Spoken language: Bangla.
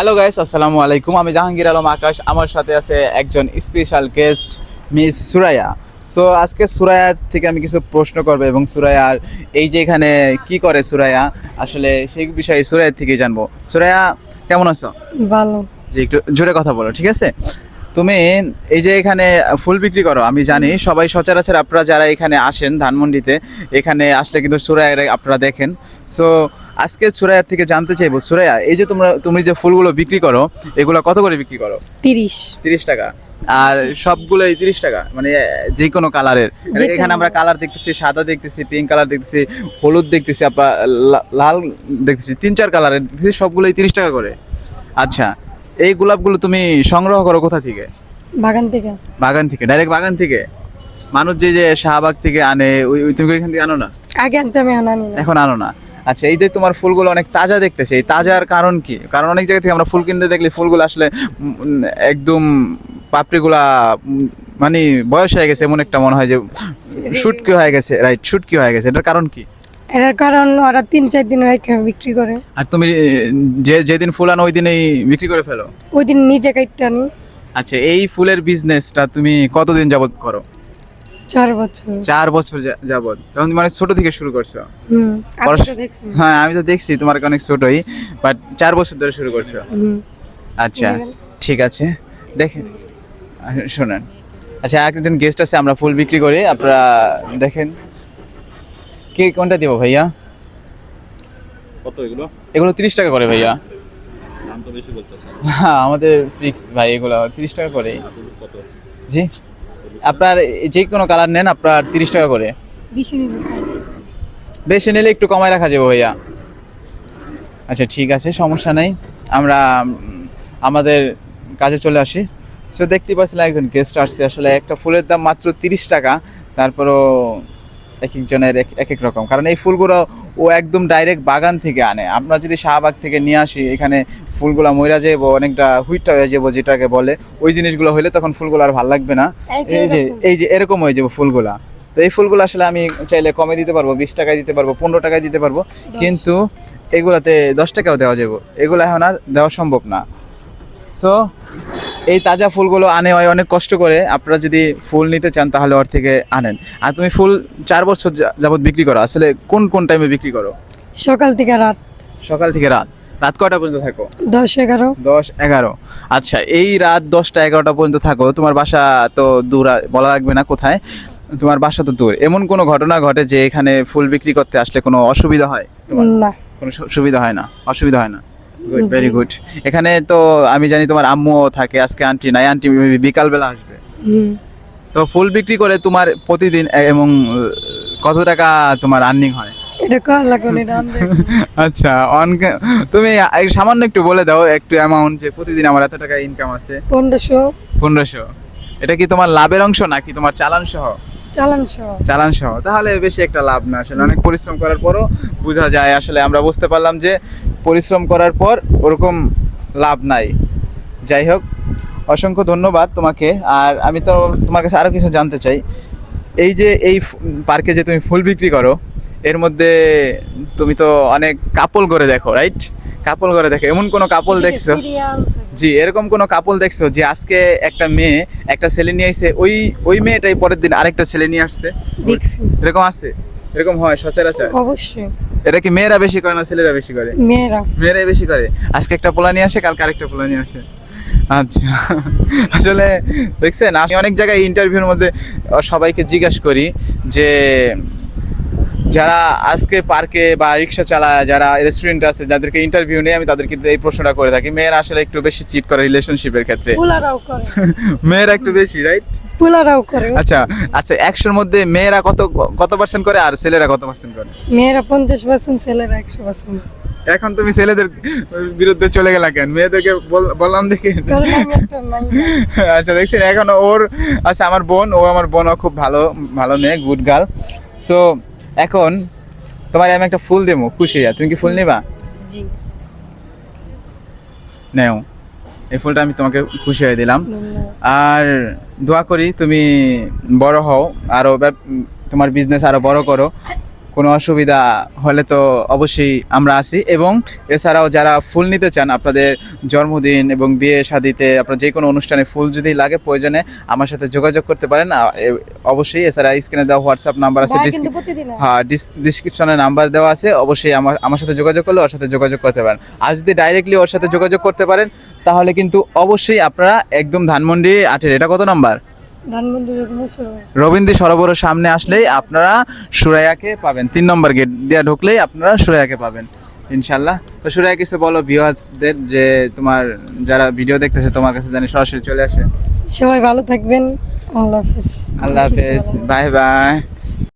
হ্যালো গাইস আসসালামু আলাইকুম। আমি জাহাঙ্গীর আলম আকাশ। আমার সাথে আছে একজন special guest miss Suraiya. So আজকে সুরাইয়া থেকে আমি কিছু প্রশ্ন করব এবং সুরায়ার এই যে এখানে কি করে সুরাইয়া আসলে সেই বিষয়ে সুরাইয়া থেকে জানব। সুরাইয়া কেমন আছো? ভালো। যে একটু জোরে কথা বলো ঠিক আছে? তুমি এই যে এখানে ফুল বিক্রি করো আমি জানি সবাই সচরাচর আপনারা যারা এখানে আসেন ধানমন্ডিতে এখানে আসলে কিন্তু সুরাইয়া আপনারা দেখেন। সো আজকে সুরাইয়ার থেকে জানতে চাইব সুরাইয়া এই যে তোমরা তুমি যে ফুলগুলো বিক্রি করো এগুলো কত করে বিক্রি করো? তিরিশ। তিরিশ টাকা। আর সবগুলোই তিরিশ টাকা মানে যে কোনো কালারের। এখানে আমরা কালার দেখতেছি সাদা দেখতেছি পিঙ্ক কালার দেখতেছি হলুদ দেখতেছি আপনার লাল দেখতেছি তিন চার কালারের দেখতেছি সবগুলোই তিরিশ টাকা করে। আচ্ছা এই গোলাপগুলো তুমি সংগ্রহ করো কোথা থেকে? বাগান থেকে। বাগান থেকে ডাইরেক্ট বাগান থেকে? মানুষ যে যে শাহবাগ থেকে আনে ওই ওই তুমি ওইখান থেকে আনো না? আগে আনতে আমি আনানি না। এখন আনো না। আচ্ছা এই যে তোমার ফুলগুলো অনেক তাজা দেখতেছে এই তাজার কারণ কি? কারণ অনেক জায়গা থেকে আমরা ফুল কিনতে দেখলে ফুলগুলো আসলে উম, একদম পাপড়িগুলা উম, মানে বয়স হয়ে গেছে এমন একটা মনে হয় যে শুটকি হয়ে গেছে রাইট শুটকি হয়ে গেছে এটার কারণ কি? এটার কারণ ওরা তিন চার দিন রেখে বিক্রি করে। আর তুমি যে যেদিন ফুল আনো ওই দিনেই বিক্রি করে ফেলো? ওই দিন নিজে কাটতে আনি। আচ্ছা এই ফুলের বিজনেসটা তুমি কতদিন যাবত করো? চার বছর। চার বছর যাবত তখন তুমি মানে ছোট থেকে শুরু করছ। হ্যাঁ আমি তো দেখছি তোমার অনেক ছোটই বাট চার বছর ধরে শুরু করছ। আচ্ছা ঠিক আছে। দেখেন শোনেন। আচ্ছা একজন গেস্ট আছে আমরা ফুল বিক্রি করি আপনারা দেখেন। কে কোনটা দিব ভাইয়া? কত এগুলো? এগুলো তিরিশ টাকা করে ভাইয়া। দাম তো বেশি বলতেছে। হ্যাঁ আমাদের ফিক্স ভাই এগুলো তিরিশ টাকা করে। কত জি। আপনার যে কোনো কালার নেন আপনার তিরিশ টাকা করে। বেশি নিবে। বেশি নিলে একটু কমায় রাখা যাবে ভাইয়া। আচ্ছা ঠিক আছে সমস্যা নেই। আমরা আমাদের কাজে চলে আসি। সো দেখতে পাচ্ছিলাম একজন গেস্ট আসছে। আসলে একটা ফুলের দাম মাত্র তিরিশ টাকা। তারপরও এক একজনের এক এক এক রকম। কারণ এই ফুলগুলো ও একদম ডাইরেক্ট বাগান থেকে আনে। আমরা যদি শাহবাগ থেকে নিয়ে আসি এখানে ফুলগুলো মইরা যাব অনেকটা হুইটটা হয়ে যাব যেটাকে বলে ওই জিনিসগুলো হইলে তখন ফুলগুলো আর ভালো লাগবে না। এই যে এই যে এরকম। এই যে এরকম হয়ে যাবে ফুলগুলা। তো এই ফুলগুলো আসলে আমি চাইলে কমে দিতে পারব বিশ টাকায় দিতে পারব পনেরো টাকায় দিতে পারব। কিন্তু এগুলাতে দশ টাকাও দেওয়া যাবে এগুলো এখন আর দেওয়া সম্ভব না। সো এই তাজা ফুলগুলো আনে হয় অনেক কষ্ট করে। আপনারা যদি ফুল নিতে চান তাহলে ওর থেকে আনেন। আর তুমি ফুল চার বছর যাবত বিক্রি করো। আসলে কোন কোন টাইমে বিক্রি করো? সকাল থেকে রাত। সকাল থেকে রাত। রাত কয়টা পর্যন্ত থাকো? দশ এগারো। দশ এগারো। আচ্ছা এই রাত দশটা এগারোটা পর্যন্ত থাকো। তোমার বাসা তো দূর বলা লাগবে না কোথায়। তোমার বাসা তো দূর। এমন কোনো ঘটনা ঘটে যে এখানে ফুল বিক্রি করতে আসলে কোনো অসুবিধা হয় না। কোনো সুবিধা হয় না? অসুবিধা হয় না? গুড ভেরি গুড এখানে তো আমি জানি তোমার আম্মুও থাকে আজকে আন্টি নাই আন্টি বিকালবেলা আসবে। তো ফুল বিক্রি করে তোমার প্রতিদিন এবং কত টাকা তোমার আর্নিং হয়? আচ্ছা অন তুমি সামান্য একটু বলে দাও একটু অ্যামাউন্ট যে প্রতিদিন আমার এত টাকা ইনকাম আছে। পনেরোশো। পনেরোশো। এটা কি তোমার লাভের অংশ নাকি তোমার চালান সহ? চালান সহ। চালান সহ। তাহলে বেশি একটা লাভ না আসলে। অনেক পরিশ্রম করার পরও বোঝা যায় আসলে। আমরা বুঝতে পারলাম যে পরিশ্রম করার পর ওরকম লাভ নাই। যাই হোক, অসংখ্য ধন্যবাদ তোমাকে। আর আমি তো তোমার কাছে আরও কিছু জানতে চাই। এই যে এই পার্কে যে তুমি ফুল বিক্রি করো, এর মধ্যে তুমি তো অনেক কাপল করে দেখো রাইট কাপল করে দেখে এমন কোনো কাপল দেখছ? জি এরকম কোনো কাপল দেখছ যে আজকে একটা মেয়ে একটা ছেলে নিয়ে আসছে ওই ওই মেয়েটাই পরের দিন আরেকটা ছেলে নিয়ে আসছে? দেখছি। এরকম আছে? এরকম হয় সচরাচর? অবশ্যই। এটা কি মেয়েরা বেশি করে না ছেলেরা বেশি করে? মেয়েরা। মেয়েরাই বেশি করে। আজকে একটা পোলা নিয়ে আসে কালকে আরেকটা পোলা নিয়ে আসে। আচ্ছা। আসলে দেখছেন আমি অনেক জায়গায় ইন্টারভিউর মধ্যে সবাইকে জিজ্ঞেস করি যে যারা আজকে পার্কে বা রিক্সা চালায় যারা রেস্টুরেন্ট আছে যাদেরকে ইন্টারভিউ নেই আমি তাদেরকে এই প্রশ্নটা করে থাকি। মেয়েরা আসলে একটু বেশি চিট করে রিলেশনশিপের ক্ষেত্রে। পোলারাও মেয়েরা একটু বেশি রাইট পোলারাও করে। আচ্ছা আচ্ছা একশোর মধ্যে মেয়েরা কত কত পার্সেন্ট করে আর ছেলেরা কত পার্সেন্ট করে? মেয়েরা পঞ্চাশ পার্সেন্ট ছেলেরা একশো পার্সেন্ট এখন তুমি ছেলেদের বিরুদ্ধে চলে গেলা কেন? মেয়েদেরকে বল- বললাম দেখি। আচ্ছা দেখছেন এখন ওর আচ্ছা আমার বোন ও আমার বোনও খুব ভালো ভালো মেয়ে গুড গার্ল সো এখন তোমার আমি একটা ফুল দেবো খুশি হইয়া তুমি কি ফুল নেবা? জি। নেও। এই ফুলটা আমি তোমাকে খুশি হয়ে দিলাম। আর দোয়া করি তুমি বড় হও আরও তোমার বিজনেস আরও বড় করো। কোনো অসুবিধা হলে তো অবশ্যই আমরা আছি এবং এছাড়াও যারা ফুল নিতে চান আপনাদের জন্মদিন এবং বিয়ে শাদিতে আপনার যে কোনো অনুষ্ঠানে ফুল যদি লাগে প্রয়োজনে আমার সাথে যোগাযোগ করতে পারেন অবশ্যই এছাড়া স্ক্রিনে দেওয়া হোয়াটসঅ্যাপ নাম্বার আছে আসে। হ্যাঁ ডিসক্রিপশনে নাম্বার দেওয়া আছে অবশ্যই আমার আমার সাথে যোগাযোগ করলে ওর সাথে যোগাযোগ করতে পারেন আর যদি ডাইরেক্টলি ওর সাথে যোগাযোগ করতে পারেন তাহলে কিন্তু অবশ্যই আপনারা একদম ধানমন্ডি আটের এটা কত নাম্বার। রবীন্দ্র সরোবরের সামনে আসলেই আপনারা সুরাইয়াকে পাবেন। তিন নম্বর গেট দিয়ে ঢুকলেই আপনারা সুরাইয়াকে পাবেন ইনশাল্লাহ। তো সুরাইয়া কিছু বলো ভিউয়ার্সদের যে তোমার যারা ভিডিও দেখতেছে তোমার কাছে জানি সরাসরি চলে আসে। সবাই ভালো থাকবেন। আল্লাহ হাফিজ। আল্লাহ হাফেজ। Bye bye.